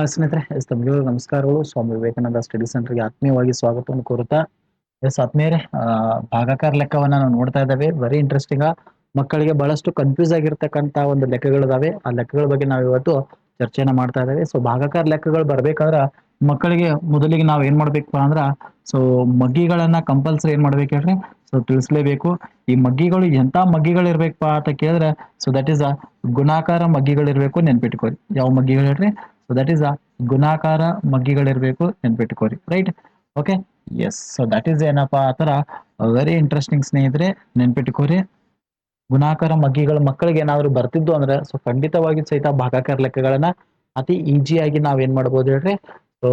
ಆ ಸ್ನೇಹಿತರೆ, ಎಸ್ ತಮ್ಮೆಲ್ಲರಿಗೂ ನಮಸ್ಕಾರಗಳು. ಸ್ವಾಮಿ ವಿವೇಕಾನಂದ ಸ್ಟಡಿ ಸೆಂಟರ್ಗೆ ಆತ್ಮೀಯವಾಗಿ ಸ್ವಾಗತವನ್ನು ಕೋರುತ್ತಾ, ಎಸ್ ಆತ್ಮೀಯರೇ ಭಾಗಾಕಾರ ಲೆಕ್ಕವನ್ನ ನಾವು ನೋಡ್ತಾ ಇದ್ದಾವೆ. ವೆರಿ ಇಂಟ್ರೆಸ್ಟಿಂಗ್ ಮಕ್ಕಳಿಗೆ ಬಹಳಷ್ಟು ಕನ್ಫ್ಯೂಸ್ ಆಗಿರ್ತಕ್ಕಂತ ಒಂದು ಲೆಕ್ಕಗಳಿದಾವೆ ಆ ಲೆಕ್ಕಗಳ ಬಗ್ಗೆ ನಾವು ಇವತ್ತು ಚರ್ಚೆಯನ್ನ ಮಾಡ್ತಾ ಇದ್ದಾವೆ. ಸೊ ಭಾಗಾಕಾರ ಲೆಕ್ಕಗಳು ಬರ್ಬೇಕಂದ್ರ ಮಕ್ಕಳಿಗೆ ಮೊದಲಿಗೆ ನಾವು ಏನ್ ಮಾಡ್ಬೇಕಪ್ಪ ಅಂದ್ರ ಸೊ ಮಗ್ಗಿಗಳನ್ನ ಕಂಪಲ್ಸರಿ ಏನ್ ಮಾಡ್ಬೇಕು ಹೇಳ್ರಿ? ಸೊ ತಿಳಿಸ್ಲೇಬೇಕು. ಈ ಮಗ್ಗಿಗಳು ಎಂತ ಮಗ್ಗಿಗಳು ಇರ್ಬೇಕಪ್ಪ ಅಂತ ಕೇಳಿದ್ರೆ ಸೊ ದಟ್ ಈಸ್ ಗುಣಾಕಾರ ಮಗ್ಗಿಗಳಿರ್ಬೇಕು ನೆನ್ಪಿಟ್ಕೊಳ್ಳಿ. ಯಾವ ಮಗ್ಗಿಗಳು ಹೇಳ್ರಿ? ಸೊ ದಟ್ ಈಸ್ ಅ ಗುಣಾಕಾರ ಮಗ್ಗಿಗಳಿರ್ಬೇಕು ನೆನ್ಪಿಟ್ಕೋರಿ right okay yes so that is ಏನಪ್ಪಾ ಆ ವೆರಿ ಇಂಟ್ರೆಸ್ಟಿಂಗ್ ಸ್ನೇಹಿತರೆ ನೆನ್ಪಿಟ್ಕೋರಿ. ಗುಣಾಕಾರ ಮಗ್ಗಿಗಳ ಮಕ್ಕಳಿಗೆ ಏನಾದ್ರು ಬರ್ತಿದ್ದು ಅಂದ್ರೆ ಸೊ ಖಂಡಿತವಾಗಿ ಸಹಿತ ಭಾಗಾಕಾರ ಲೆಕ್ಕಗಳನ್ನ ಅತಿ ಈಜಿಯಾಗಿ ನಾವ್ ಏನ್ ಮಾಡ್ಬೋದು ಹೇಳ್ರಿ? ಸೊ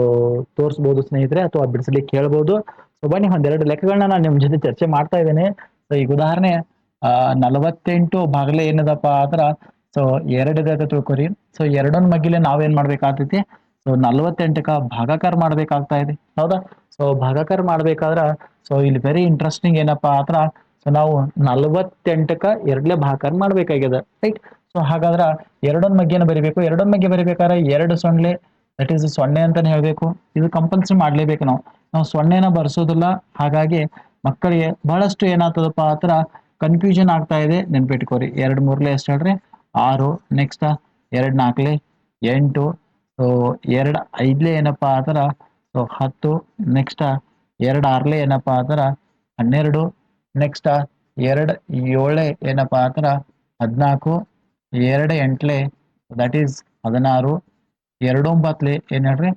ತೋರಿಸ್ಬೋದು ಸ್ನೇಹಿತರೆ ಅಥವಾ ಬಿಡಿಸ್ಲಿಕ್ಕೆ ಕೇಳ್ಬೋದು. ಸೊ ಬನ್ನಿ, ಒಂದೆರಡು ಲೆಕ್ಕಗಳನ್ನ ನಾನು ನಿಮ್ ಜೊತೆ ಚರ್ಚೆ ಮಾಡ್ತಾ ಇದ್ದೇನೆ. ಸೊ ಈಗ ಉದಾಹರಣೆ, ಆ, ನಲವತ್ತೆಂಟು ಭಾಗಲೇ ಏನದಪ್ಪ ಆದ್ರ ಸೊ ಎರಡಿದೆ ಅಂತ ತಿಳ್ಕೊರಿ. ಸೊ ಎರಡೊಂದ್ ಮಗ್ಗಿಲೆ ನಾವೇನ್ ಮಾಡ್ಬೇಕಾಗ್ತೈತಿ? ಸೊ ನಲ್ವತ್ತೆಂಟಕ ಭಾಗಾಕಾರ ಮಾಡ್ಬೇಕಾಗ್ತಾ ಇದೆ. ಹೌದಾ? ಸೊ ಭಾಗಾಕಾರ ಮಾಡ್ಬೇಕಾದ್ರ ಸೊ ಇಲ್ಲಿ ವೆರಿ ಇಂಟ್ರೆಸ್ಟಿಂಗ್ ಏನಪ್ಪಾ ಆದ್ರ ಸೊ ನಾವು ನಲ್ವತ್ತೆಂಟಕ ಎರಡ್ಲೆ ಭಾಗಾಕಾರ ಮಾಡ್ಬೇಕಾಗ್ಯದ ರೈಟ್ ಸೊ ಹಾಗಾದ್ರ ಎರಡೊಂದ್ ಮಗ್ಗಿನ ಬರಿಬೇಕು. ಎರಡೊಂದ್ ಮಗ್ಗೆ ಬರಿಬೇಕಾದ್ರೆ ಎರಡು ಸೊನ್ನೆ ದಟ್ ಈಸ್ ಸೊನ್ನೆ ಅಂತಾನೆ ಹೇಳ್ಬೇಕು. ಇದು ಕಂಪಲ್ಸರಿ ಮಾಡ್ಲೇಬೇಕು ನಾವು. ನಾವು ಸೊನ್ನೆನ ಬರ್ಸೋದಿಲ್ಲ. ಹಾಗಾಗಿ ಮಕ್ಕಳಿಗೆ ಬಹಳಷ್ಟು ಏನಾಗ್ತದಪ್ಪ ಆತರ ಕನ್ಫ್ಯೂಷನ್ ಆಗ್ತಾ ಇದೆ. ನೆನ್ಪಿಟ್ಕೋರಿ. ಎರಡ್ ಮೂರ್ಲೆ ಎಷ್ಟು ಹೇಳ್ರಿ? ಆರು ನೆಕ್ಸ್ಟ್ ಎರಡ್ ನಾಲ್ಕಲೆ, ಎಂಟು ಸೊ ಎರಡು ಐದ್ಲೆ ಏನಪ್ಪಾ ಆದ್ರೆ ಸೊ ಹತ್ತು ನೆಕ್ಸ್ಟ್ ಎರಡು ಆರ್ಲೆ ಏನಪ್ಪಾ ಆದ್ರೆ ಹನ್ನೆರಡು ನೆಕ್ಸ್ಟ್ ಎರಡು ಏಳೆ ಏನಪ್ಪಾ ಆದ್ರೆ ಹದಿನಾಲ್ಕು, ಎರಡು ಎಂಟ್ಲೆ ದಟ್ ಈಸ್ ಹದಿನಾರು, ಎರಡು ಒಂಬತ್ಲೆ ಏನ್ ಹೇಳ್ರಿ,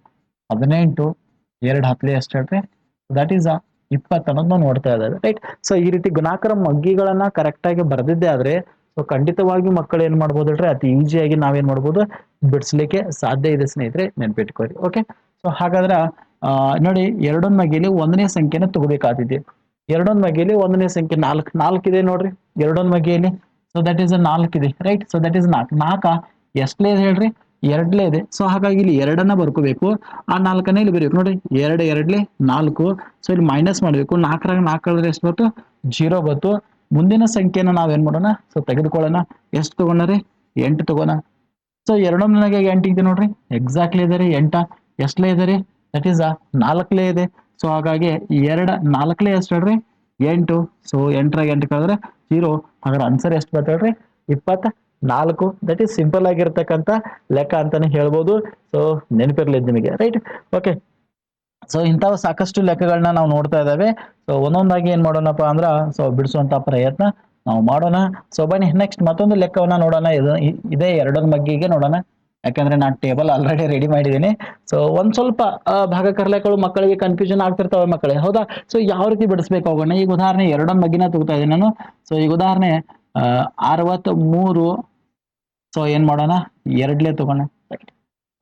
ಹದಿನೆಂಟು, ಎರಡು ಹತ್ಲೆ ಎಷ್ಟು ಹೇಳ್ರಿ ದಟ್ ಈಸ್ ಇಪ್ಪತ್ತು ಅನ್ನೋದು ನಾವು ನೋಡ್ತಾ ಇದ್ದೇವೆ ರೈಟ್ ಸೊ ಈ ರೀತಿ ಗುಣಾಕಾರ ಮಗ್ಗಿಗಳನ್ನ ಕರೆಕ್ಟಾಗಿ ಬರೆದಿದ್ದೆ ಆದ್ರೆ ಸೊ ಖಂಡಿತವಾಗಿ ಮಕ್ಕಳು ಏನ್ ಮಾಡ್ಬೋದು ಹೇಳ್ರಿ? ಅತಿ ಈಸಿಯಾಗಿ ನಾವೇನ್ ಮಾಡ್ಬೋದು? ಬಿಡಿಸ್ಲಿಕ್ಕೆ ಸಾಧ್ಯ ಇದೆ ಸ್ನೇಹಿತರೆ ನೆನ್ಪಿಟ್ಕೋರಿ ಓಕೆ ಸೊ ಹಾಗಾದ್ರ, ಆ, ನೋಡಿ, ಎರಡೊಂದ್ ಮಗಿಲಿ ಒಂದನೇ ಸಂಖ್ಯೆನ ತಗೋಬೇಕಾದಿದೆ. ಎರಡೊಂದ್ ಮಗಿಲಿ ಒಂದನೇ ಸಂಖ್ಯೆ, ನಾಲ್ಕು ನಾಲ್ಕು ಇದೆ ನೋಡ್ರಿ, ಎರಡೊಂದ್ ಮಗಿಯಲ್ಲಿ ಸೊ ದಟ್ ಈಸ್ ನಾಲ್ಕು ಇದೆ ರೈಟ್ ಸೊ ದಟ್ ಈಸ್ ನಾಲ್ಕು. ನಾಲ್ಕ ಎಷ್ಟಲೇ ಇದೆ ಹೇಳ್ರಿ? ಎರಡ್ಲೇ ಇದೆ. ಸೊ ಹಾಗಾಗಿ ಇಲ್ಲಿ ಎರಡನ್ನ ಬರ್ಕೋಬೇಕು. ಆ ನಾಲ್ಕನೇ ಇಲ್ಲಿ ಬರೀಬೇಕು. ನೋಡ್ರಿ ಎರಡು, ಎರಡ್ಲೆ ನಾಲ್ಕು. ಸೊ ಇಲ್ಲಿ ಮೈನಸ್ ಮಾಡ್ಬೇಕು. ನಾಲ್ಕರಾಗ ನಾಲ್ಕು ಎಷ್ಟು ಬಂತು? ಜೀರೋ ಬಂತು. ಮುಂದಿನ ಸಂಖ್ಯೆನ ನಾವೇನ್ ಮಾಡೋಣ? ಸೊ ತೆಗೆದುಕೊಳ್ಳೋಣ. ಎಷ್ಟು ತಗೋಣ ಎಂಟು ತಗೋಣ. ಸೊ ನನಗೆ ಎಂಟು ಇದೆ ನೋಡ್ರಿ. ಎಕ್ಸಾಕ್ಟ್ಲಿ ಇದೆ ರೀ. ಎಂಟ. ಎಷ್ಟಲೇ ಇದೆ ರೀ? ದಟ್ ಈಸ್ ನಾಲ್ಕಲೇ ಇದೆ. ಸೊ ಹಾಗಾಗಿ ಎರಡ, ನಾಲ್ಕಲೇ ಎಷ್ಟು ಹೇಳ್ರಿ. ಎಂಟು. ಸೊ ಎಂಟರಾಗ ಎಂಟು ಕಳೆದ್ರೆ ಜೀರೋ. ಹಾಗಾದ್ರೆ ಆನ್ಸರ್ ಎಷ್ಟು ಬರ್ತದೆ ಹೇಳ್ರಿ? ಇಪ್ಪತ್ತ ನಾಲ್ಕು. ದಟ್ ಈಸ್ ಸಿಂಪಲ್ ಆಗಿರ್ತಕ್ಕಂಥ ಲೆಕ್ಕ ಅಂತಾನೆ ಹೇಳ್ಬೋದು. ಸೊ ನೆನಪಿರ್ಲಿ ನಿಮಗೆ. ರೈಟ್ ಓಕೆ ಸೊ ಇಂಥವು ಸಾಕಷ್ಟು ಲೆಕ್ಕಗಳನ್ನ ನಾವು ನೋಡ್ತಾ ಇದ್ದಾವೆ. ಸೊ ಒಂದೊಂದಾಗಿ ಏನ್ ಮಾಡೋಣಪ್ಪ ಅಂದ್ರ ಸೊ ಬಿಡಿಸುವಂತ ಪ್ರಯತ್ನ ನಾವು ಮಾಡೋಣ. ಸೊ ಬನ್ನಿ ನೆಕ್ಸ್ಟ್ ಮತ್ತೊಂದು ಲೆಕ್ಕವನ್ನ ನೋಡೋಣ. ಇದು ಇದೇ ಎರಡರ ಮಗ್ಗಿಗೆ ನೋಡೋಣ. ಯಾಕಂದ್ರೆ ನಾನು ಟೇಬಲ್ ಆಲ್ರೆಡಿ ರೆಡಿ ಮಾಡಿದ್ದೀನಿ ಸೊ ಒಂದ್ ಸ್ವಲ್ಪ ಭಾಗಕರ್ಲೆಗಳು ಮಕ್ಕಳಿಗೆ ಕನ್ಫ್ಯೂಷನ್ ಆಗ್ತಿರ್ತಾವೆ ಮಕ್ಕಳೇ. ಹೌದಾ? ಸೊ ಯಾವ ರೀತಿ ಬಿಡಿಸ್ಬೇಕು ಹೋಗೋಣ? ಈಗ ಉದಾಹರಣೆ ಎರಡೊಂದ್ ಬಗ್ಗೆನ ತಗೋತಾ ಇದ್ದೀನಿ ನಾನು. ಸೊ ಈಗ ಉದಾಹರಣೆ ಅರವತ್ ಮೂರು ಸೊ ಏನ್ ಮಾಡೋಣ? ಎರಡ್ಲೇ ತಗೋಣ.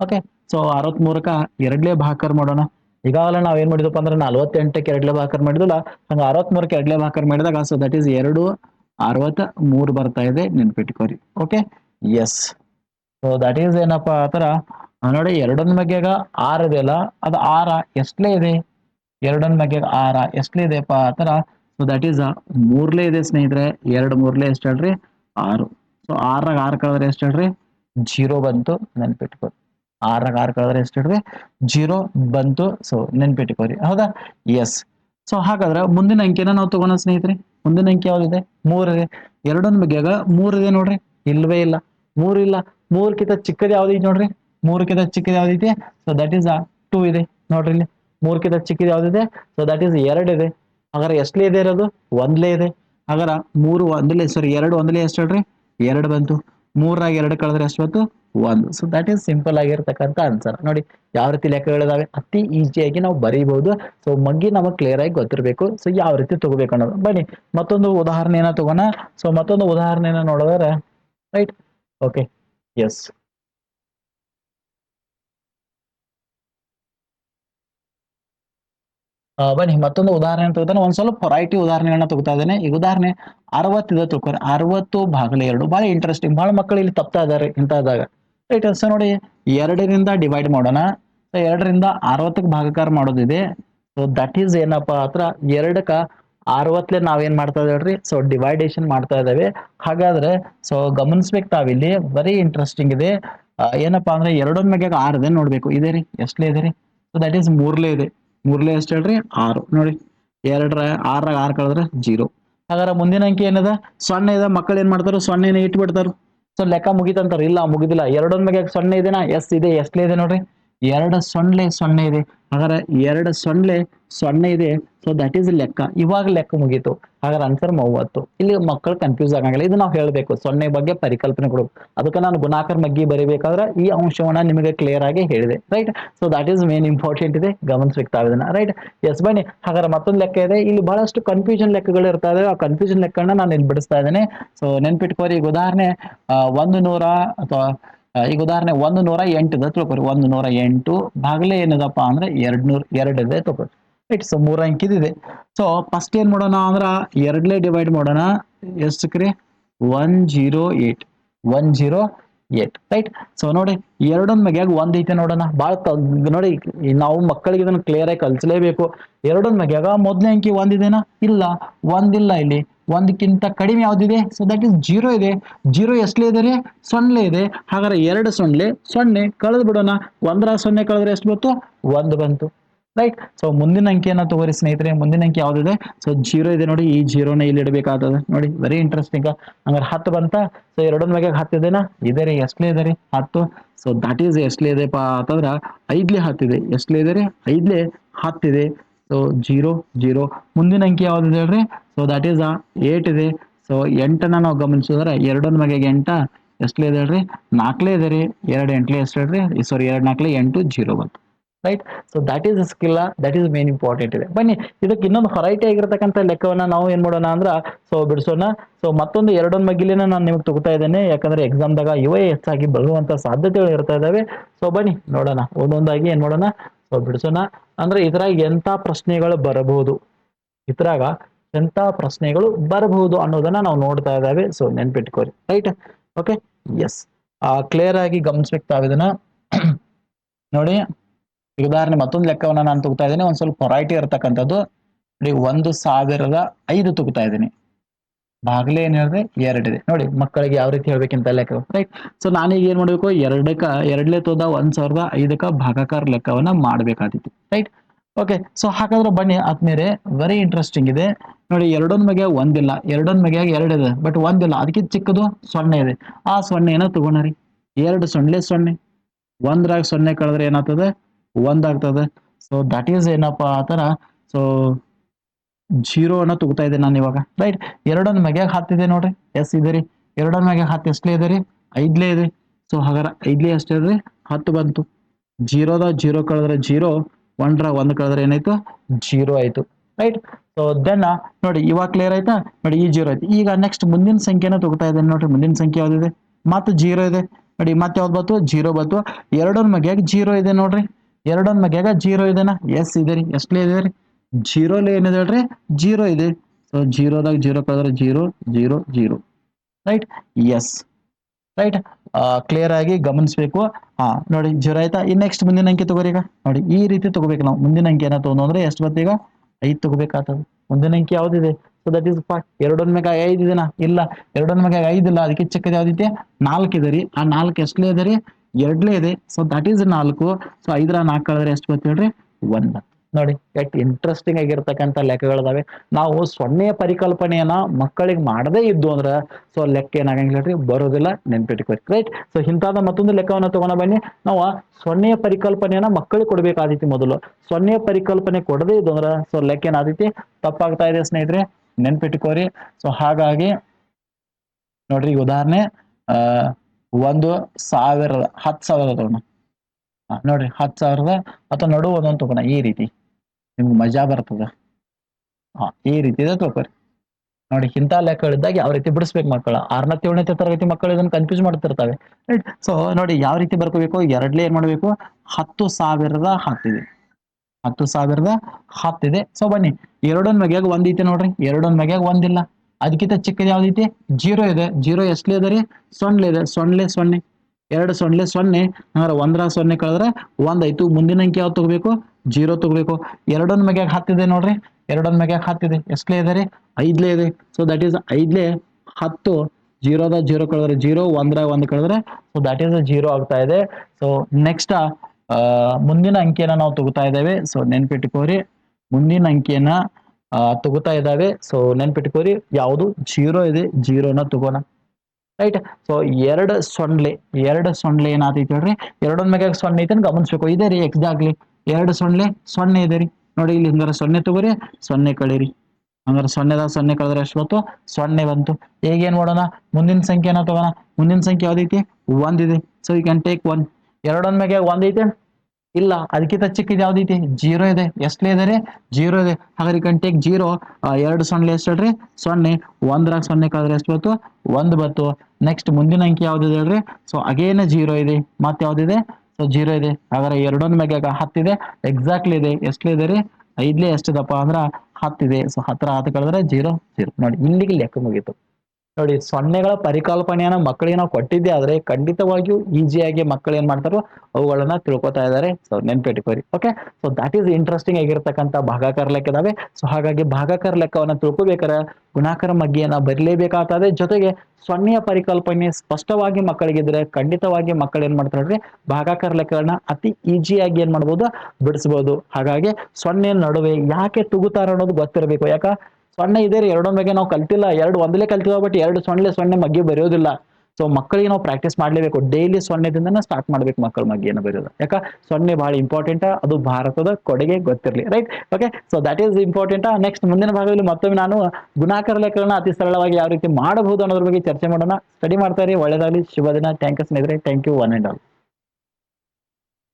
ಓಕೆ ಸೊ ಅರವತ್ ಮೂರಕ್ಕ ಎರಡ್ಲೇ ಭಾಗಕರ್ ಮಾಡೋಣ. ಈಗಾಗಲೇ ನಾವು ಏನ್ ಮಾಡಿದಪ್ಪ ಅಂದ್ರೆ ನಲವತ್ತೆಂಟಕ್ಕೆ ಎರಡ್ಲೆ ಭಾಕರ್ ಮಾಡಿದ್ವಲ್ಲ, ಹಂಗ ಅರವತ್ ಮೂರಕ್ಕೆ ಎರಡ್ಲೇ ಭಾಕರ್ ಮಾಡಿದಾಗ ಸೊ ದಟ್ ಈಸ್ ಎರಡು ಅರವತ್ತ ಮೂರು ಬರ್ತಾ ಇದೆ ನೆನ್ಪಿಟ್ಕೋರಿ okay yes so that is ಏನಪ್ಪಾ ಆತರ ನೋಡಿ ಎರಡೊಂದ್ ಮಗ್ಯಾಗ ಆರ್ ಇದೆಯಲ್ಲ ಅದು ಆರ ಎಷ್ಟಲೇ ಇದೆ? ಎರಡೊಂದ್ ಮಗ್ಯಾಗ ಆರ ಎಷ್ಟಲೇ ಇದೆಯಪ್ಪ ಆತರ ಸೊ ದಟ್ ಈಸ್ ಮೂರ್ಲೇ ಇದೆ ಸ್ನೇಹಿತರೆ, ಎರಡು ಮೂರ್ಲೆ ಎಷ್ಟು ಹೇಳ್ರಿ? ಆರು. ಸೊ ಆರಾಗ ಆರ್ ಕಳೆದ್ರೆ ಎಷ್ಟು ಹೇಳ್ರಿ? ಜೀರೋ ಬಂತು ನೆನ್ಪಿಟ್ಕೋ ಆರಾಗ ಆರ್ ಕಳೆದ್ರೆ ಎಷ್ಟು ಇಡ್ದೆ ಜೀರೋ ಬಂತು. ಸೊ ನೆನ್ಪಿಟ್ಕೋರಿ ಹೌದಾ? ಎಸ್ ಸೊ ಹಾಗಾದ್ರೆ ಮುಂದಿನ ಅಂಕಿನ ನಾವು ತಗೋಣ ಸ್ನೇಹಿತರೆ. ಮುಂದಿನ ಅಂಕಿ ಯಾವ್ದಿದೆ? ಮೂರಿದೆ ಬಗ್ಗೆ ಬಗ್ಗೆಯಾಗ ಮೂರಿದೆ ನೋಡ್ರಿ. ಇಲ್ವೇ ಇಲ್ಲ. ಮೂರಿಲ್ಲ ಮೂರ್ಕಿಂತ ಚಿಕ್ಕದ ಯಾವ್ದೈತಿ ನೋಡ್ರಿ? ಮೂರ್ಕಿಂತ ಚಿಕ್ಕದ ಯಾವ್ದೈತಿ ಸೊ ದಟ್ ಈಸ್ ಟೂ ಇದೆ. ನೋಡ್ರಿ ಇಲ್ಲಿ. ಮೂರ್ಕಿಂತ ಚಿಕ್ಕದ ಯಾವ್ದಿದೆ ಸೊ ದಟ್ ಈಸ್ ಎರಡ್ ಇದೆ. ಹಾಗಾದ್ರೆ ಎಷ್ಟಲೇ ಇದೆ ಇರೋದು? ಒಂದ್ಲೇ ಇದೆ. ಹಾಗಾರ ಮೂರು ಒಂದ್ಲೇ ಸಾರಿ ಎರಡು ಒಂದ್ಲೇ ಎಷ್ಟು ಹೇಳ್ರಿ? ಎರಡು ಬಂತು. ಮೂರಾಗ ಎರಡು ಕಳೆದ್ರೆ ಎಷ್ಟು ಬಂತು? ಒಂದು ಸೊ ದಟ್ ಈಸ್ ಸಿಂಪಲ್ ಆಗಿರ್ತಕ್ಕಂಥ ಆನ್ಸರ್ ನೋಡಿ, ಯಾವ ರೀತಿ ಲೆಕ್ಕಗಳಿದಾವೆ ಅತಿ ಈಸಿಯಾಗಿ ನಾವು ಬರೀಬಹುದು. ಸೊ ಮಗ್ಗಿ ನಮಗೆ ಕ್ಲಿಯರ್ ಆಗಿ ಗೊತ್ತಿರಬೇಕು. ಸೊ ಯಾವ ರೀತಿ ತಗೋಬೇಕು ಅನ್ನೋದು. ಬನ್ನಿ, ಮತ್ತೊಂದು ಉದಾಹರಣೆಯನ್ನ ತಗೋಣ. ಸೊ ಮತ್ತೊಂದು ಉದಾಹರಣೆಯನ್ನ ನೋಡಿದ್ರೆ ರೈಟ್ ಓಕೆ ಎಸ್ ಬನ್ನಿ, ಮತ್ತೊಂದು ಉದಾಹರಣೆ ತಗೋತಾನೆ. ಒಂದ್ ಸ್ವಲ್ಪ ವರೈಟಿ ಉದಾಹರಣೆಗಳನ್ನ ತಗೋತಾ ಇದ್ದೇನೆ. ಈಗ ಉದಾಹರಣೆ ಅರವತ್ತಿದ ತಿಳ್ಕೊರಿ ಅರವತ್ತು ಭಾಗಲೇ ಎರಡು. ಬಹಳ ಇಂಟ್ರೆಸ್ಟಿಂಗ್ ಬಹಳ ಮಕ್ಕಳು ಇಲ್ಲಿ ತಪ್ತಾ ಇದ್ದಾರೆ ಇಂಥದಾಗ. ರೈಟ್ ಸೊ ನೋಡಿ, ಎರಡರಿಂದ ಡಿವೈಡ್ ಮಾಡೋಣ. ಸೊ ಎರಡರಿಂದ ಅರವತ್ತಕ್ಕೆ ಭಾಗಕಾರ ಮಾಡೋದಿದೆ. ಸೊ ದಟ್ ಈಸ್ ಏನಪ್ಪಾ ಹತ್ರ ಎರಡಕ್ಕ ನಾವು ನಾವೇನ್ ಮಾಡ್ತಾ ಇದ್ದೇವೆ ಸೊ ಡಿವೈಡೇಷನ್ ಮಾಡ್ತಾ ಇದ್ದೇವೆ. ಹಾಗಾದ್ರೆ ಸೊ ಗಮನಿಸ್ಬೇಕು ತಾವಿಲ್ಲಿ. ವೆರಿ ಇಂಟ್ರೆಸ್ಟಿಂಗ್ ಇದೆ. ಏನಪ್ಪಾ ಅಂದ್ರೆ ಎರಡೊಂದ್ ಮ್ಯಾಗ ಆರ್ ಇದೆ ನೋಡ್ಬೇಕು. ಇದೆ ರೀ, ಎಷ್ಟಲೇ ಇದೆ ರೀ? ಸೊ ದಟ್ ಈಸ್ ಮೂರ್ಲೇ ಇದೆ. ಮೂರ್ಲೆ ಎಷ್ಟು ಹೇಳ್ರಿ? ಆರು. ನೋಡಿ, ಎರಡರ ಆರಾಗ ಆರ್ ಕಳೆದ್ರೆ ಜೀರೋ. ಹಾಗಾದ್ರೆ ಮುಂದಿನ ಅಂಕಿ ಏನದ? ಸೊನ್ನೆ ಇದೆ. ಮಕ್ಕಳು ಏನ್ ಮಾಡ್ತಾರ? ಸೊನ್ನೆನ ಇಟ್ಬಿಡ್ತಾರ? ಸೊ ಲೆಕ್ಕ ಮುಗಿತಂತಾರೆ ಇಲ್ಲ ಮುಗಿದಿಲ್ಲ. ಎರಡೊಂದ್ ಮ್ಯಾಗ ಸೊನ್ನೆ ಇದೆನಾ ಎಸ್ ಇದೆ ಎಸ್ಲೇ ಇದೆ ನೋಡ್ರಿ. ಎರಡು ಸೊನ್ನೆ ಸೊನ್ನೆ ಇದೆ. ಹಾಗಾದ್ರೆ ಎರಡು ಸೊನ್ನೆ ಸೊನ್ನೆ ಇದೆ. ಸೊ ದಟ್ ಈಸ್ ಲೆಕ್ಕ. ಇವಾಗ ಲೆಕ್ಕ ಮುಗೀತು. ಹಾಗಾದ್ರೆ ಆನ್ಸರ್ ಮೂವತ್ತು. ಇಲ್ಲಿ ಮಕ್ಕಳು ಕನ್ಫ್ಯೂಸ್ ಆಗಂಗಿಲ್ಲ. ಇದು ನಾವು ಹೇಳಬೇಕು. ಸೊನ್ನೆ ಬಗ್ಗೆ ಪರಿಕಲ್ಪನೆ ಕೊಡು. ಅದಕ್ಕೆ ನಾನು ಗುಣಾಕರ್ ಮಗ್ಗಿ ಬರಿಬೇಕಾದ್ರೆ ಈ ಅಂಶವನ್ನ ನಿಮಗೆ ಕ್ಲಿಯರ್ ಆಗಿ ಹೇಳಿದೆ. Right so that is main important ಇದೆ. ಗಮನಿಸ್ತಾ ಇದನ್ನ. ರೈಟ್ ಎಸ್ ಬನ್ನಿ. ಹಾಗಾದ್ರೆ ಮತ್ತೊಂದು ಲೆಕ್ಕ ಇದೆ. ಇಲ್ಲಿ ಬಹಳಷ್ಟು ಕನ್ಫ್ಯೂಷನ್ ಲೆಕ್ಕಗಳು ಇರ್ತಾ ಇದೆ ಆ ಕನ್ಫ್ಯೂಷನ್ ಲೆಕ್ಕಗಳನ್ನ ನಾನು ಇಲ್ಲಿ ಬಿಡಿಸ್ತಾ ಇದ್ದೇನೆ. ಸೊ ನೆನ್ಪಿಟ್ಕೋರಿ. ಈಗ ಉದಾಹರಣೆ ಒಂದು ನೂರ ಅಥವಾ ಈಗ ಉದಾಹರಣೆ ಒಂದು ನೂರ ಎಂಟು ಇದೆ ತಿಳ್ಕೊರಿ ಒಂದು ನೂರ ಎಂಟು ಭಾಗಲೇ ಏನದಪ್ಪ ಅಂದ್ರೆ ಎರಡ್ ನೂರ ಎರಡು ಇದೆ ತಿಳ್ಕೊರಿ ರೈಟ್ ಸೊ ಮೂರ ಅಂಕಿದಿದೆ. ಸೊ ಫಸ್ಟ್ ಏನ್ ಮಾಡೋಣ ಅಂದ್ರ ಎರಡ್ಲೇ ಡಿವೈಡ್ ಮಾಡೋಣ. ಎಷ್ಟಕ್ರಿ one zero eight. One zero eight right so ನೋಡಿ ಎರಡನ್ ಮಗ್ಯಾಗ ಒಂದ್ ಐತೆ ನೋಡೋಣ. ಬಾಳ ನೋಡಿ ನಾವು ಮಕ್ಕಳಿಗೆ ಇದನ್ನ ಕ್ಲಿಯರ್ ಆಗಿ ಕಲಿಸಲೇಬೇಕು. ಎರಡೊಂದ್ ಮಗ್ಯಾಗ ಮೊದ್ಲೇ ಅಂಕಿ ಒಂದಿದೆನಾ ಇಲ್ಲ ಒಂದಿಲ್ಲ ಇಲ್ಲಿ ಒಂದಕ್ಕಿಂತ ಕಡಿಮೆ ಯಾವ್ದಿದೆ? ಸೊ ದಟ್ ಇಸ್ ಜೀರೋ ಇದೆ. ಜೀರೋ ಎಷ್ಟಲೇ ಇದೆ ರೀ? ಸೊನ್ನೆ ಇದೆ. ಹಾಗಾದ್ರೆ ಎರಡು ಸೊನ್ನೆ ಸೊನ್ನೆ ಕಳೆದು ಬಿಡೋಣ. ಒಂದರ ಸೊನ್ನೆ ಕಳೆದ್ರೆ ಎಷ್ಟು ಬಂತು? ಒಂದು ಬಂತು. ರೈಟ್ ಸೊ ಮುಂದಿನ ಅಂಕಿಯನ್ನ ತಗೋರಿ ಸ್ನೇಹಿತರೆ, ಮುಂದಿನ ಅಂಕಿ ಯಾವ್ದಿದೆ? ಸೊ ಜೀರೋ ಇದೆ ನೋಡಿ, ಈ ಜೀರೋನ ಇಲ್ಲಿ ಇಡಬೇಕಾಗ್ತದೆ. ನೋಡಿ ವೆರಿ ಇಂಟ್ರೆಸ್ಟಿಂಗ್ ಹಂಗಾರೆ ಹತ್ತು ಬಂತ ಸೊ ಎರಡೊಂದ್ ಮ್ಯಾಗ ಹತ್ತು ಇದೆ ರೀ, ಎಷ್ಟಲೇ ಇದೆ ರೀ? ಹತ್ತು. ಸೊ ದಟ್ ಈಸ್ ಎಷ್ಟಲೇ ಇದೆಪ್ಪ ಅಂತಂದ್ರ ಐದ್ಲೇ ಹತ್ತಿದೆ ಎಷ್ಟಲೇ ಇದೆ ರೀ? ಐದ್ಲೇ ಹತ್ತಿದೆ ಸೊ ಜೀರೋ ಜೀರೋ ಮುಂದಿನ ಅಂಕಿ ಯಾವ್ದಿದೆ ಹೇಳ್ರಿ? ಸೊ ದಟ್ ಈಸ್ ಏಟ್ ಇದೆ. ಸೊ ಎಂಟನ್ನ ನಾವು ಗಮನಿಸಿದ್ರೆ ಎರಡೊಂದ್ ಮ್ಯಾಗ ಎಂಟ, ಎಷ್ಟಲೇ ಇದೆ ಹೇಳ್ರಿ? ನಾಲ್ಕಲೇ ಇದೆ ರೀ. ಎರಡು ಎಂಟ್ಲೆ ಎಷ್ಟು ಹೇಳ್ರಿ? ಸಾರಿ ಎರಡು ನಾಲ್ಕಲೇ ಎಂಟು ಜೀರೋ ಬಂತು. Right so that is skill that is main important ಇದೆ. ಬನ್ನಿ, ಇದಕ್ಕೆ ಇನ್ನೊಂದು ಹೊರೈಟಿ ಆಗಿರತಕ್ಕಂಥ ಲೆಕ್ಕವನ್ನ ನಾವು ಏನ್ ಮಾಡೋಣ ಅಂದ್ರ ಸೊ ಬಿಡಿಸೋಣ. ಸೊ ಮತ್ತೊಂದು ಎರಡೊಂದು ಮಗಿಲಿನ ನಾನು ನಿಮಗೆ ತಗೋತಾ ಇದ್ದೇನೆ. ಯಾಕಂದ್ರೆ ಎಕ್ಸಾಮ್ದಾಗ ಇವೇ ಹೆಚ್ಚಾಗಿ ಬರುವಂತ ಸಾಧ್ಯತೆಗಳು ಇರ್ತಾ ಇದಾವೆ. ಸೊ ಬನ್ನಿ, ನೋಡೋಣ. ಒಂದೊಂದಾಗಿ ಏನ್ ಮಾಡೋಣ? ಸೊ ಬಿಡಿಸೋಣ. ಅಂದ್ರೆ ಇದ್ರಾಗ ಎಂತ ಪ್ರಶ್ನೆಗಳು ಬರಬಹುದು? ಇದ್ರಾಗ ಎಂತ ಪ್ರಶ್ನೆಗಳು ಬರಬಹುದು ಅನ್ನೋದನ್ನ ನಾವು ನೋಡ್ತಾ ಇದ್ದಾವೆ ಸೊ ನೆನ್ಪಿಟ್ಕೋರಿ. ರೈಟ್ ಓಕೆ ಎಸ್ ಕ್ಲಿಯರ್ ಆಗಿ ಗಮನಿಸ್ಬೇಕು ತಾವಿದನ್ನ. ನೋಡಿ. ಉದಾಹರಣೆ, ಮತ್ತೊಂದು ಲೆಕ್ಕವನ್ನ ನಾನು ತಗೋತಾ ಇದ್ದೀನಿ. ಒಂದ್ ಸ್ವಲ್ಪ ಹೊರೈಟಿ ಇರತಕ್ಕಂಥದ್ದು. ನೋಡಿ, ಒಂದು ಸಾವಿರದ ಐದು ತಗೋತಾ ಇದ್ದೀನಿ. ಬಾಗ್ಲೇ ಏನ್ ಹೇಳಿದ್ರೆ ಎರಡಿದೆ ನೋಡಿ, ಮಕ್ಕಳಿಗೆ ಯಾವ ರೀತಿ ಹೇಳ್ಬೇಕಂತ ಲೆಕ್ಕ. ರೈಟ್ ಸೊ ನಾನೀಗ ಏನ್ ಮಾಡ್ಬೇಕು? ಎರಡಕ್ಕ, ಎರಡ್ಲೇ ತೋದ ಒಂದ್ ಸಾವಿರದ ಐದಕ್ಕ ಭಾಗಾಕಾರ ಲೆಕ್ಕವನ್ನ ಮಾಡ್ಬೇಕಾದಿತ್ತು ರೈಟ್ ಓಕೆ ಸೊ ಹಾಗಾದ್ರೆ ಬನ್ನಿ ಆದ್ಮೇಲೆ ವೆರಿ ಇಂಟ್ರೆಸ್ಟಿಂಗ್ ಇದೆ. ನೋಡಿ, ಎರಡೊಂದ್ ಮಗ ಒಂದಿಲ್ಲ. ಎರಡೊಂದ್ ಮ್ಯಾಗ ಎರಡಿದೆ ಬಟ್ ಒಂದಿಲ್ಲ. ಅದಕ್ಕೆ ಚಿಕ್ಕದು ಸೊನ್ನೆ ಇದೆ. ಆ ಸೊನ್ನೆನ ತಗೋಣರಿ. ಎರಡು ಸೊನ್ನೆ ಸೊನ್ನೆ. ಒಂದ್ರಾಗ ಸೊನ್ನೆ ಕಳೆದ್ರೆ ಏನಾಗ್ತದೆ? ಒಂದಾಗ್ತದೆ. ಸೊ ದಟ್ ಈಸ್ ಏನಪ್ಪಾ ಆತರ ಸೊ ಜೀರೋ ಅನ್ನ ತಗೋತಾ ಇದ್ದೆ ನಾನು ಇವಾಗ. ರೈಟ್ ಎರಡನ್ನ ಮ್ಯಾಗ್ಯಾಗ ಹಾಕ್ತಿದೆ ನೋಡ್ರಿ. ಎಸ್ ಇದೆ ರೀ ಎರಡನ್ನ ಮ್ಯಾಗ್ಯಾಗ ಹಾತ್ ಎಷ್ಟಲೇ ಇದೆ ರೀ ಐದ್ಲೇ ಇದೆ ಸೊ ಹಾಗಾದ್ರೆ ಐದ್ಲೇ ಅಷ್ಟೇ ರೀ ಹತ್ತು ಬಂತು. ಜೀರೋದ ಜೀರೋ ಕಳೆದ್ರೆ ಜೀರೋ ಒಂದ್ರ ಒಂದ್ ಕಳೆದ್ರೆ ಏನಾಯ್ತು? ಜೀರೋ ಆಯ್ತು. ರೈಟ್ ಸೊ ದೆನ್ ನೋಡಿ, ಇವಾಗ ಕ್ಲಿಯರ್ ಆಯ್ತಾ? ನೋಡಿ, ಈ ಜೀರೋ ಆಯ್ತು. ಈಗ ನೆಕ್ಸ್ಟ್ ಮುಂದಿನ ಸಂಖ್ಯೆನ ತಗೋತಾ ಇದ್ದೇನೆ ನೋಡ್ರಿ. ಮುಂದಿನ ಸಂಖ್ಯೆ ಯಾವ್ದಿದೆ? ಮತ್ತೆ ಜೀರೋ ಇದೆ. ನೋಡಿ, ಮತ್ತೆ ಯಾವ್ದು ಬಂತು? ಜೀರೋ ಬಂತು. ಎರಡನ್ನ ಮಗ್ಯಾಗ ಜೀರೋ ಇದೆ ನೋಡ್ರಿ. ಎರಡೊಂದ್ ಮಗ್ಯಾಗ ಜೀರೋ ಇದೆನಾ? ಎಸ್ ಇದೆ ರೀ. ಎಷ್ಟಲೇ ಇದೆ ರೀ? ಜೀರೋಲಿ ಏನಿದೆ ಹೇಳ್ರಿ? ಜೀರೋ ಇದೆ. ಸೊ ಜೀರೋದಾಗ ಜೀರೋ ಕಳೆದ್ರೆ zero zero zero. Right yes right clear ಆಗಿ ಗಮನಿಸ್ಬೇಕು. ಹಾ, ನೋಡಿ, ಜೀರೋ ಆಯ್ತಾ? ಈ ನೆಕ್ಸ್ಟ್ ಮುಂದಿನ ಅಂಕಿ ತಗೋರಿ ಈಗ. ನೋಡಿ, ಈ ರೀತಿ ತಗೋಬೇಕು ನಾವು. ಮುಂದಿನ ಅಂಕಿ ಏನ ತಗೊಂಡು ಅಂದ್ರೆ ಎಷ್ಟು ಬರ್ತೀ ಈಗ ಐದು ತಗೋಬೇಕಾಗ್ತದೆ. ಮುಂದಿನ ಅಂಕಿ ಯಾವ್ದಿದೆ? ಸೊ ದಟ್ ಇಸ್ ಫಾಸ್ಟ್ ಎರಡೊಂದ್ ಮ್ಯಾಗ ಐದು ಇದೆನಾ? ಇಲ್ಲ. ಎರಡೊಂದ್ ಮ್ಯಾಗ ಐದಿಲ್ಲ ಅದಕ್ಕೆ ಚಿಕ್ಕದ ಯಾವ್ದಿದೆ? ನಾಲ್ಕು ಇದೆ ರೀ. ಆ ನಾಲ್ಕು ಎಷ್ಟಲೇ ಇದೆ ರೀ? ಎರಡ್ಲೇ ಇದೆ. ಸೊ ದಟ್ ಈಸ್ ನಾಲ್ಕು. ಸೊ ಐದರ ನಾಲ್ಕು ಕಳೆದ್ರೆ ಎಷ್ಟು ಗೊತ್ತ ಹೇಳ್ರಿ? ಒಂದ್. ನೋಡಿ ಎಟ್ ಇಂಟ್ರೆಸ್ಟಿಂಗ್ ಆಗಿರ್ತಕ್ಕಂಥ ಲೆಕ್ಕಗಳಿದಾವೆ. ನಾವು ಸೊನ್ನೆಯ ಪರಿಕಲ್ಪನೆಯನ್ನ ಮಕ್ಕಳಿಗೆ ಮಾಡದೇ ಇದ್ದು ಅಂದ್ರೆ ಸೊ ಲೆಕ್ಕ ಏನಾಗಂಗಿಲ್ಲ ರೀ ಬರೋದಿಲ್ಲ ನೆನ್ಪಿಟ್ಕೋರಿ ರೈಟ್ ಸೊ ಇಂಥದ ಮತ್ತೊಂದು ಲೆಕ್ಕವನ್ನ ತಗೊಂಡ ಬನ್ನಿ. ನಾವು ಸೊನ್ನೆಯ ಪರಿಕಲ್ಪನೆಯನ್ನ ಮಕ್ಕಳಿಗೆ ಕೊಡ್ಬೇಕಾದೈತಿ ಮೊದಲು. ಸೊನ್ನೆಯ ಪರಿಕಲ್ಪನೆ ಕೊಡದೇ ಇದ್ದು ಅಂದ್ರೆ ಸೊ ಲೆಕ್ಕ ಏನಾದಿತಿ? ತಪ್ಪಾಗ್ತಾ ಇದೆ ಸ್ನೇಹಿತರೆ ನೆನ್ಪಿಟ್ಕೋರಿ ಸೊ ಹಾಗಾಗಿ, ನೋಡ್ರಿ ಉದಾಹರಣೆ, ಆ ಒಂದು ಸಾವಿರದ ಹತ್ತು ಸಾವಿರದ ತಗೋಣ. ನೋಡ್ರಿ ಹತ್ತು ಸಾವಿರದ ಅಥವಾ ನಡು ಒಂದೊಂದು ತಗೋಣ, ಈ ರೀತಿ. ನಿಮ್ಗೆ ಮಜಾ ಬರ್ತದ. ಹಾ, ಈ ರೀತಿ ಇದೆ ತಗೋರಿ. ನೋಡಿ, ಇಂಥ ಲೆಕ್ಕಗಳಿದ್ದಾಗ ಯಾವ ರೀತಿ ಬಿಡಿಸ್ಬೇಕು ಮಕ್ಕಳ? ಆರನೇ ಏಳನೇ ತರಗತಿ ಮಕ್ಕಳು ಇದನ್ನ ಕನ್ಫ್ಯೂಸ್ ಮಾಡ್ತಿರ್ತವೆ. ರೈಟ್ ಸೊ ನೋಡಿ, ಯಾವ ರೀತಿ ಬರ್ಕೋಬೇಕು? ಎರಡ್ಲೇ ಏನ್ ಮಾಡಬೇಕು? ಹತ್ತು ಸಾವಿರದ ಹತ್ತಿದೆ ಹತ್ತು ಸಾವಿರದ ಹತ್ತಿದೆ ಸೊ ಬನ್ನಿ ಎರಡೊಂದ್ ಮಗ್ಯಾಗ ಒಂದ್ ಐತೆ ನೋಡ್ರಿ. ಎರಡೊಂದ್ ಮಗ್ಯಾಗ ಒಂದಿಲ್ಲ. ಅದಕ್ಕಿಂತ ಚಿಕ್ಕದ ಯಾವ್ದೈತಿ ಜೀರೋ ಇದೆ. ಜೀರೋ ಎಷ್ಟಲೇ ಇದೆ ರೀ? ಸೊನ್ನೆ ಇದೆ. ಸೊನ್ನೆ ಸೊನ್ನೆ. ಎರಡು ಸೊನ್ನೆ ಸೊನ್ನೆ. ಹಂಗಾರೆ ಒಂದರ ಸೊನ್ನೆ ಕಳೆದ್ರೆ ಆಯ್ತು ಮುಂದಿನ ಅಂಕಿ ಯಾವ್ದು ತಗೋಬೇಕು? ಜೀರೋ ತಗೋಬೇಕು. ಎರಡೊಂದ್ ಮಗ್ಯಾಗ ಹತ್ತಿದೆ ನೋಡ್ರಿ. ಎರಡೊಂದ್ ಮ್ಯಾಗ್ಯಾಗ ಹತ್ತಿದೆ ಎಷ್ಟಲೇ ಇದೆ ರೀ? ಐದ್ಲೇ ಇದೆ. ಸೊ ದಟ್ ಈಸ್ ಐದ್ಲೇ ಹತ್ತು. ಜೀರೋದ ಜೀರೋ ಕಳೆದ್ರೆ ಜೀರೋ, ಒಂದರ ಒಂದು ಕಳೆದ್ರೆ ಸೊ ದಟ್ ಈಸ್ ಜೀರೋ ಆಗ್ತಾ ಇದೆ. ಸೊ ನೆಕ್ಸ್ಟ್ ಮುಂದಿನ ಅಂಕಿಯನ್ನ ನಾವು ತಗೋತಾ ಇದ್ದೇವೆ. ಸೊ ನೆನ್ಪಿಟ್ಕೋರಿ ಮುಂದಿನ ಅಂಕಿಯನ್ನ ತಗೋತಾ ಇದ್ದಾವೆ. ಸೊ ನೆನ್ಪಿಟ್ಕೋರಿ ಯಾವುದು? ಜೀರೋ ಇದೆ, ಜೀರೋನ ತಗೋಣ. ರೈಟ್ ಸೊ ಎರಡು ಸೊಂಡ್ಲೆ ಎರಡು ಸೊಂಡ್ಲೆ ಏನಾತೈತಿ ಹೇಳ್ರಿ? ಎರಡೊಂದ್ ಮ್ಯಾಗ ಸೊನ್ನೆ ಐತೆ ಗಮನಿಸ್ಬೇಕು. ಇದೆ ರೀ ಎಕ್ಸಾಕ್ಟ್ಲಿ ಎರಡು ಸೊಂಡ್ಲೆ, ಸೊನ್ನೆ ಇದೆ ರೀ. ನೋಡಿ, ಇಲ್ಲಿ ಹಿಂಗಾರ ಸೊನ್ನೆ ತಗೋರಿ, ಸೊನ್ನೆ ಕಳೀರಿ. ಹಂಗಾರೆ ಸೊನ್ನೆದ, ಸೊನ್ನೆ ಕಳೆದ್ರೆ ಎಷ್ಟು ಬಂತು? ಸೊನ್ನೆ ಬಂತು. ಈಗ ಏನ್ ಮಾಡೋಣ? ಮುಂದಿನ ಸಂಖ್ಯೆನ ತಗೋಣ. ಮುಂದಿನ ಸಂಖ್ಯೆ ಯಾವ್ದೈತಿ? ಒಂದಿದೆ. So you can take one ಎರಡೊಂದ್ ಮ್ಯಾಗೆ ಒಂದೈತೆ? ಇಲ್ಲ ಅದಕ್ಕಿಂತ ಚಿಕ್ಕದು ಯಾವ್ದೈತಿ ಜೀರೋ ಇದೆ. ಎಷ್ಟಲೇ ಇದೆ ರೀ ಜೀರೋ ಇದೆ. ಹಾಗಾದ್ರೆ ಗಂಟೆಗೆ ಜೀರೋ ಎರಡು ಸೊನ್ನೆ ಎಷ್ಟು ಹೇಳ್ರಿ? ಸೊನ್ನೆ. ಒಂದ್ರಾಗ ಸೊನ್ನೆ ಕಾದ್ರೆ ಎಷ್ಟು ಬಂತು? ಒಂದು ಬತ್ತು ನೆಕ್ಸ್ಟ್ ಮುಂದಿನ ಅಂಕಿ ಯಾವ್ದಿದೆ ಹೇಳ್ರಿ? ಸೊ ಅಗೇನ್ ಜೀರೋ ಇದೆ. ಮತ್ತೆ ಯಾವ್ದಿದೆ ಸೊ ಜೀರೋ ಇದೆ. ಹಾಗಾದ್ರೆ ಎರಡೊಂದ್ ಮ್ಯಾಗ ಹತ್ತಿದೆ ಎಕ್ಸಾಕ್ಟ್ಲಿ ಇದೆ. ಎಷ್ಟಲೇ ಇದೆ ರೀ? ಐದ್ಲೇ ಎಷ್ಟಿದಪ್ಪ ಅಂದ್ರ ಹತ್ತಿದೆ ಸೊ ಹತ್ರ ಹತ್ತು ಕಳೆದ್ರೆ ಜೀರೋ ಜೀರೋ. ನೋಡಿ, ಇಲ್ಲಿಗೆ ಲೆಕ್ಕ ಮುಗೀತು. ನೋಡಿ, ಸೊನ್ನೆಗಳ ಪರಿಕಲ್ಪನೆಯನ್ನ ಮಕ್ಕಳಿಗೆ ನಾವು ಕೊಟ್ಟಿದ್ದೆ, ಆದ್ರೆ ಖಂಡಿತವಾಗಿಯೂ ಈಸಿಯಾಗಿ ಮಕ್ಕಳು ಏನ್ ಮಾಡ್ತಾರೋ ಅವುಗಳನ್ನ ತಿಳ್ಕೊತಾ ಇದ್ದಾರೆ. So ನೆನ್ಪಿಟ್ಕೋರಿ okay so that is interesting ಆಗಿರ್ತಕ್ಕಂಥ ಭಾಗಾಕಾರ ಲೆಕ್ಕ ಇದಾವೆ. ಸೊ ಹಾಗಾಗಿ ಭಾಗಾಕಾರ ಲೆಕ್ಕವನ್ನ ತಿಳ್ಕೊಬೇಕಾರೆ ಗುಣಾಕಾರ ಮಗ್ಗಿಯನ್ನ ಬರಲೇಬೇಕಾಗ್ತದೆ. ಜೊತೆಗೆ ಸೊನ್ನೆಯ ಪರಿಕಲ್ಪನೆ ಸ್ಪಷ್ಟವಾಗಿ ಮಕ್ಕಳಿಗಿದ್ರೆ ಖಂಡಿತವಾಗಿ ಮಕ್ಕಳು ಏನ್ ಮಾಡ್ತಾರೆ ನೋಡ್ರಿ ಭಾಗಾಕಾರ ಲೆಕ್ಕಗಳನ್ನ ಅತಿ ಈಸಿಯಾಗಿ ಏನ್ ಮಾಡ್ಬೋದು? ಬಿಡಿಸ್ಬೋದು. ಹಾಗಾಗಿ ಸೊನ್ನೆ ನಡುವೆ ಯಾಕೆ ತುಗುತಾರ ಅನ್ನೋದು ಗೊತ್ತಿರಬೇಕು. ಯಾಕ? ಸೊನ್ನೆ ಇದೆ ರೀ ಎರಡೊಂದ್ ಬಗ್ಗೆ ನಾವು ಕಲ್ತಿಲ್ಲ. ಎರಡು ಒಂದಲೇ ಕಲ್ತಿವ ಬಟ್ ಎರಡು ಸೊನ್ನೆ ಸೊನ್ನೆ ಮಗ್ಗಿ ಬರೆಯೋದಿಲ್ಲ. ಸೊ ಮಕ್ಕಳಿಗೆ ನಾವು ಪ್ರಾಕ್ಟೀಸ್ ಮಾಡಲೇಬೇಕು. ಡೈಲಿ ಸೊನ್ನೆದಿಂದನೇ ಸ್ಟಾರ್ಟ್ ಮಾಡ್ಬೇಕು ಮಕ್ಕಳ ಮಗ್ಗಿಯನ್ನು ಬರೆಯೋದು. ಯಾಕ? ಸೊನ್ನೆ ಬಹಳ ಇಂಪಾರ್ಟೆಂಟ್ ಅದು ಭಾರತದ ಕೊಡುಗೆ ಗೊತ್ತಿರಲಿ. Right okay so that is important next ಮುಂದಿನ ಭಾಗದಲ್ಲಿ ಮತ್ತೊಮ್ಮೆ ನಾನು ಗುಣಾಕಾರ ಲೆಕ್ಕಗಳನ್ನ ಅತಿ ಸರಳವಾಗಿ ಯಾವ ರೀತಿ ಮಾಡಬಹುದು ಅನ್ನೋದ್ರ ಬಗ್ಗೆ ಚರ್ಚೆ ಮಾಡೋಣ. ಸ್ಟಡಿ ಮಾಡ್ತಾರೆ ಒಳ್ಳೆದಾಗಲಿ. ಶುಭ ದಿನ. ಥ್ಯಾಂಕ್ ಯು ಸ್ನೇಹಿತರೆ. Thank you one and all